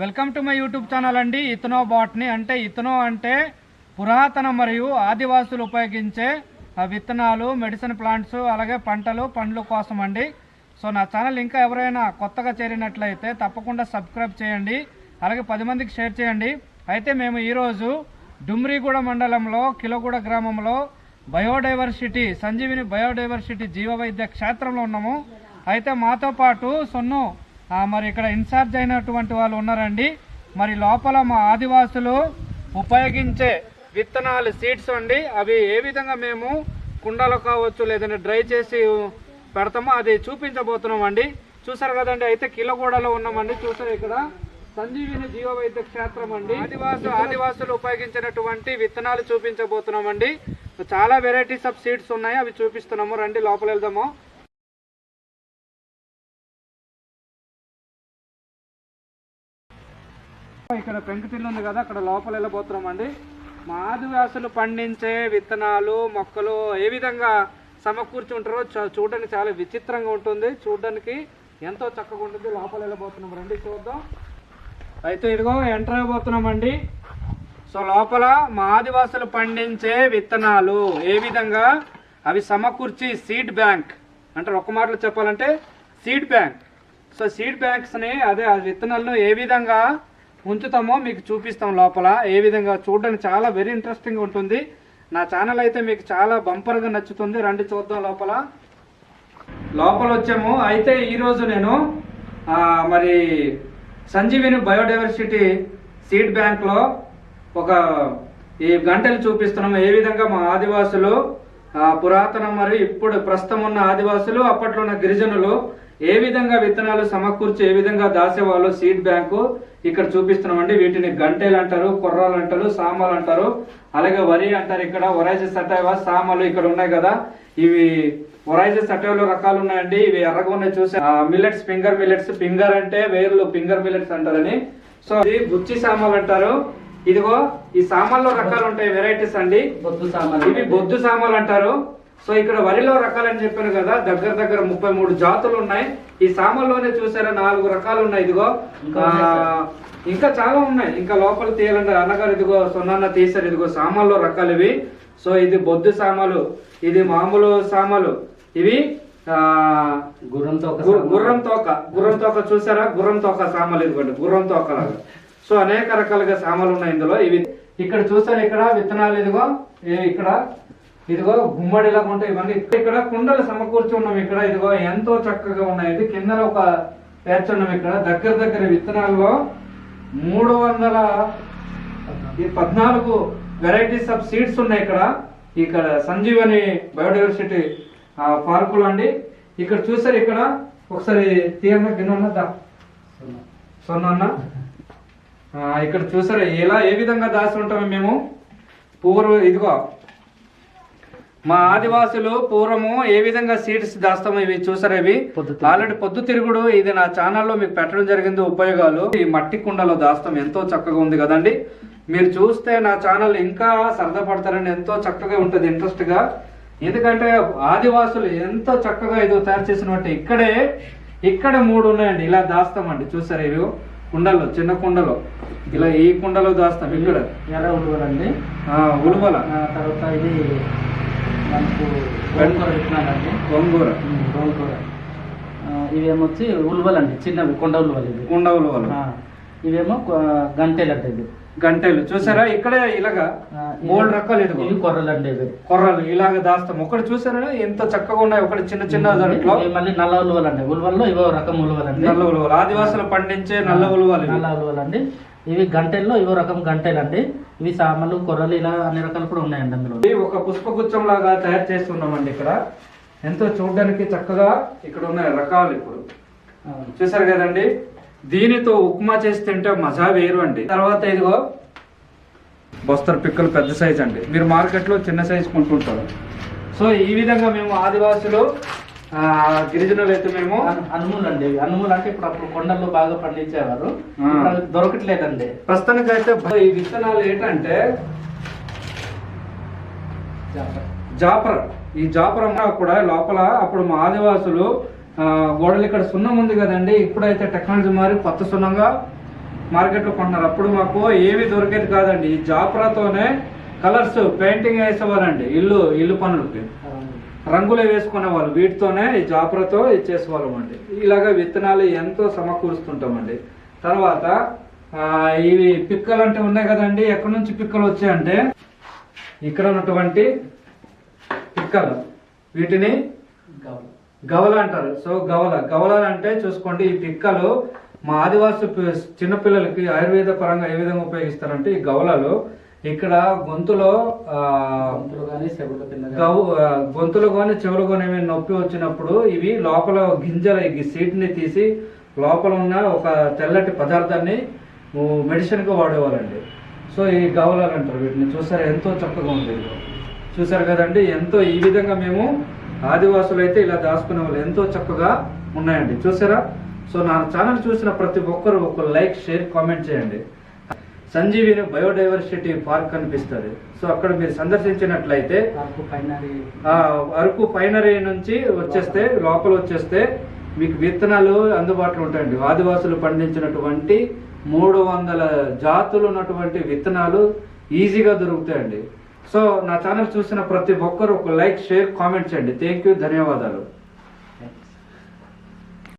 Welcome to my YouTube channel అండి. ఇతనో botany అంటే ఇతనో అంటే పురాతన మరియు ఆదివాసులు ఉపయోగించే ఆ విత్తనాలు మెడిసిన్ ప్లాంట్స్ అలాగే పంటలు పండ్లు కోసం అండి. సో నా ఛానల్ ఇంకా ఎవరైనా కొత్తగా చేరినట్లయితే తప్పకుండా సబ్స్క్రైబ్ చేయండి. అలాగే పది మందికి షేర్ చేయండి. అయితే మేము ఈరోజు డుమ్రిగూడ మండలంలో కిలోగూడ గ్రామంలో బయోడైవర్సిటీ సంజీవిని బయోడైవర్సిటీ జీవ వైద్య క్షేత్రంలో ఉన్నాము. అయితే మాతో పాటు సొన్ను మరి ఇక్కడ ఇన్ఛార్జ్ అయినటువంటి వాళ్ళు ఉన్నారండి. మరి లోపల మా ఆదివాసులు ఉపయోగించే విత్తనాలు సీడ్స్ అండి. అవి ఏ విధంగా మేము కుండలో కావచ్చు లేదంటే డ్రై చేసి పెడతామో అది చూపించబోతున్నాం అండి చూసారు కదండి అయితే కిలోగూడలో ఉన్నామండి. చూసారు ఇక్కడ? సంజీవిని జీవ వైద్య క్షేత్రం అండి. ఆదివాసు ఆదివాసులు ఉపయోగించినటువంటి విత్తనాలు చూపించబోతున్నామండి. చాలా వెరైటీస్ ఆఫ్ సీడ్స్ ఉన్నాయి అవి చూపిస్తున్నాము. రండి లోపల వెళ్దాము. ఇక్కడ పెంకుటిల్లు ఉంది కదా అక్కడ లోపల వెళ్ళబోతున్నాం అండి మా పండించే విత్తనాలు మొక్కలు ఏ విధంగా సమకూర్చుంటారో చూ- చూడడానికి చాలా విచిత్రంగా ఉంటుంది. చూడడానికి ఎంతో చక్కగా ఉంటుంది. లోపల వెళ్ళబోతున్నాం. రండి చూద్దాం. అయితే ఇదిగో ఎంటర్ అయిపోతున్నామండి సో లోపల మా ఆదివాసులు పండించే విత్తనాలు ఏ విధంగా? అవి సమకూర్చి సీడ్ బ్యాంక్. అంటే ఒక మాటలో చెప్పాలంటే సీడ్ బ్యాంక్. సో సీడ్ బ్యాంక్స్ని అదే ఆ విత్తనాలను ఏ విధంగా ఉంచుతామో మీకు చూపిస్తాం లోపల. ఏ విధంగా చూడడానికి చాలా వెరీ ఇంట్రెస్టింగ్ ఉంటుంది. నా ఛానల్ అయితే మీకు చాలా బంపర్గా నచ్చుతుంది. రండి చూద్దాం లోపల. లోపల వచ్చాము. అయితే ఈరోజు నేను మరి సంజీవిని బయోడైవర్సిటీ సీడ్ బ్యాంక్లో ఒక ఈ గంటలు చూపిస్తున్నాము ఏ విధంగా మా ఆదివాసులు పురాతన మరియు ఇప్పుడు ప్రస్తుతం ఉన్న ఆదివాసులు అప్పట్లో ఉన్న గిరిజనులు ఏ విధంగా విత్తనాలు సమకూర్చి ఏ విధంగా దాసేవాళ్ళు సీడ్ బ్యాంకు ఇక్కడ చూపిస్తున్నామండి. వీటిని గంటెలు అంటారు కుర్రాలు అంటారు సామాలు అంటారు అలాగే వరి అంటారు ఇక్కడ. ఒరైజెస్ అటైవా సామాలు ఇక్కడ ఉన్నాయి కదా. ఇవి ఒరైజెస్ అటైవలో రకాలు ఉన్నాయండి. ఇవి ఎర్రగా ఉన్నాయి చూసి మిల్లెట్స్ ఫింగర్ మిల్లెట్స్ ఫింగర్ అంటే వేర్లు ఫింగర్ మిల్లెట్స్ అంటారని. సో ఇది బుచ్చి సామాలు అంటారు. ఇదిగో ఈ సామాన్లో రకాలు ఉంటాయి వెరైటీస్ అండి. బొద్దు సామాన్ ఇవి బొద్దు సామాలు అంటారు. సో ఇక్కడ వరిలో రకాలని చెప్పాను కదా దగ్గర దగ్గర ముప్పై మూడు జాతులు ఉన్నాయి ఈ సామాన్లోనే చూసారా నాలుగు రకాలు ఉన్నాయి ఇదిగో ఇంకా చాలా ఉన్నాయి. ఇంకా లోపల తీయాలంటే అన్నగారు ఇదిగో సొన్న తీసారు ఇదిగో సామాన్లో రకాలు ఇవి. సో ఇది బొద్దు సామాలు ఇది మామూలు సామాలు. ఇవి ఆ గుర్రంతో ఒక గు- సామాన్. గుర్రం తోక. గుర్రం తోక చూసారా? గుర్రం తోక సామాలు ఇదిగోండి గుర్రం తోక లాగా. సో అనేక రకాలుగా సామాలు ఉన్నాయి ఇందులో. ఇవి ఇక్కడ చూసారు ఇక్కడ విత్తనాలు ఇదిగో. ఇక్కడ ఇదిగో గుమ్మడిలాగా ఉంటాయి ఇవన్నీ ఇక్కడ కుండలు సమకూర్చి ఉన్నాం ఇక్కడ. ఇదిగో ఎంతో చక్కగా ఉన్నాయి. ఇది కింద ఒక పేర్చున్నాం ఇక్కడ. దగ్గర దగ్గర విత్తనాల్లో మూడు వందల ఈ పద్నాలుగు వెరైటీస్ ఆఫ్ సీడ్స్ ఉన్నాయి ఇక్కడ. ఇక్కడ సంజీవని బయోడైవర్సిటీ పార్కులు అండి. ఇక్కడ చూసారు ఇక్కడ? ఒకసారి తీయంగా గిన్నె సొన్న ఇక్కడ చూసారు? ఎలా ఏ విధంగా దాసి ఉంటాము మేము? పూర్వ ఇదిగో మా ఆదివాసులు పూర్వము ఏ విధంగా సీడ్స్ దాస్తామో ఇవి చూసారు ఇవి. ఆల్రెడీ పొద్దు తిరుగుడు ఇది నా ఛానల్లో మీకు పెట్టడం జరిగింది ఉపయోగాలు. ఈ మట్టి కుండలో దాస్తాం ఎంతో చక్కగా ఉంది కదండి. మీరు చూస్తే నా ఛానల్ ఇంకా సరదా పడతారని ఎంతో చక్కగా ఉంటుంది ఇంట్రెస్ట్గా ఎందుకంటే ఆదివాసులు ఎంతో చక్కగా ఇది తయారు చేసినట్టు ఇక్కడే ఇక్కడ మూడు ఉన్నాయండి. ఇలా దాస్తామండి. చూసారు ఇవి? కుండలు చిన్న కుండలు. ఇలా ఈ కుండలో దాస్తాం ఇక్కడ. ఎర్ర ఉలువలండి. ఉలువల. తర్వాత ఇది మనకు గోంగూర విత్తనాలండి గొంగూర. గోంగూర. ఇవేమొచ్చి ఉలువలండి చిన్నవి కొండ ఉలువలు ఇవి. కుండ ఉలువలు. ఆ, ఇవేమో కొ- గంటెలండి ఇవి. గంటెలు. చూసారా? ఇక్కడే ఇలాగా ఆ, ఇవి- మూడు రకాలు ఇదిగో. ఇవి కొర్రలండి ఇవి. కొర్రలు ఇలాగ దాస్తాం. ఒకటి చూసారా? ఎంత చక్కగా ఉన్నాయి. ఒకటి చిన్న చిన్న దాంట్లో. ఇవి మళ్ళీ నల్ల ఉలువలండి. ఉలువల్లో ఇవో రకం ఉలువలండి. నల్ల ఉలువలు. ఆదివాసులు పండించే నల్ల ఉలువలు ఇవి. నల్ల ఉలువలండి. ఇవి గంటెల్లో ఇవో రకం గంటెలండి. ఇవి సామలు కొర్రలు ఇలా అన్ని రకాలు కూడా ఉన్నాయండి అందులో ఇవి ఒక పుష్పగుచ్చం లాగా తయారు చేస్తున్నామండి ఇక్కడ. ఎంతో చూడడానికి చక్కగా ఇక్కడ ఉన్నాయి రకాలు ఇప్పుడు. చూసారు కదండి? దీనితో ఉప్మా చేసి తింటే మజా వేరు అండి. తర్వాత ఇదిగో బస్తర్ పిక్కలు పెద్ద సైజ్ అండి. మీరు మార్కెట్లో చిన్న సైజ్ కొంటుంటారు. సో ఈ విధంగా మేము ఆదివాసులు గిరిజనులు అయితే మేము అను- అనుములు అండి. అనుములు అంటే ఇప్పుడు అప్పుడు కొండల్లో బాగా పండించేవారు. దొరకట్లేదండి. ప్రస్తుతానికి అయితే ఈ విత్తనాలు ఏంటంటే జాపర్. ఈ జాపర్ కూడా లోపల అప్పుడు మా ఆదివాసులు గోడలు ఇక్కడ సున్నం ఉంది కదండి. ఇప్పుడైతే టెక్నాలజీ మారి కొత్త సున్నంగా మార్కెట్లో కొంటున్నారు. అప్పుడు మాకు ఏమీ దొరికేది కాదండి. ఈ జాపరాతోనే కలర్స్ పెయింటింగ్ వేసేవారండి. ఇల్లు ఇల్లు పనులకి. రంగులు వేసుకునే వాళ్ళు. వీటితోనే ఈ జాపరతో ఇచ్చేసేవాళ్ళం అండి. ఇలాగ విత్తనాలు ఎంతో సమకూరుస్తుంటామండి. తర్వాత ఇవి పిక్కలు అంటే ఉన్నాయి కదండి. ఎక్కడి నుంచి పిక్కలు వచ్చాయంటే ఇక్కడ ఉన్నటువంటి పిక్కలు. వీటిని గవల అంటారు. సో గవల. గవలలు అంటే చూసుకోండి ఈ పిక్కలు మా ఆదివాసు చిన్నపిల్లలకి ఆయుర్వేద పరంగా ఏ విధంగా ఉపయోగిస్తారంటే ఈ గవలలు ఇక్కడ గొంతులో గొంతులు కానీ చెవుల కానీ ఏమైనా నొప్పి వచ్చినప్పుడు ఇవి లోపల గింజల ఈ సీడ్ని తీసి లోపల ఉన్న ఒక తెల్లటి పదార్థాన్ని మెడిసిన్గా వాడేవాళ్ళండి. సో ఈ గవలాలు అంటారు వీటిని. చూసారా? ఎంతో చక్కగా ఉంది. చూసారు కదండి? ఎంతో ఈ విధంగా మేము ఆదివాసులు అయితే ఇలా దాచుకునే వాళ్ళు ఎంతో చక్కగా ఉన్నాయండి. చూసారా? సో నా ఛానల్ చూసిన ప్రతి ఒక్కరు ఒక లైక్ షేర్ కామెంట్ చేయండి. సంజీవిని బయోడైవర్సిటీ పార్క్ కనిపిస్తుంది సో అక్కడ మీరు సందర్శించినట్లయితే అరకు పైనరీ. నుంచి వచ్చేస్తే లోపల వచ్చేస్తే మీకు విత్తనాలు అందుబాటులో ఉంటాయండి. ఆదివాసులు పండించినటువంటి మూడు వందల జాతులు ఉన్నటువంటి విత్తనాలు ఈజీగా దొరుకుతాయండి. సో నా ఛానల్ చూసిన ప్రతి ఒక్కరు ఒక లైక్ షేర్ కామెంట్ చేయండి. థ్యాంక్ యూ ధన్యవాదాలు.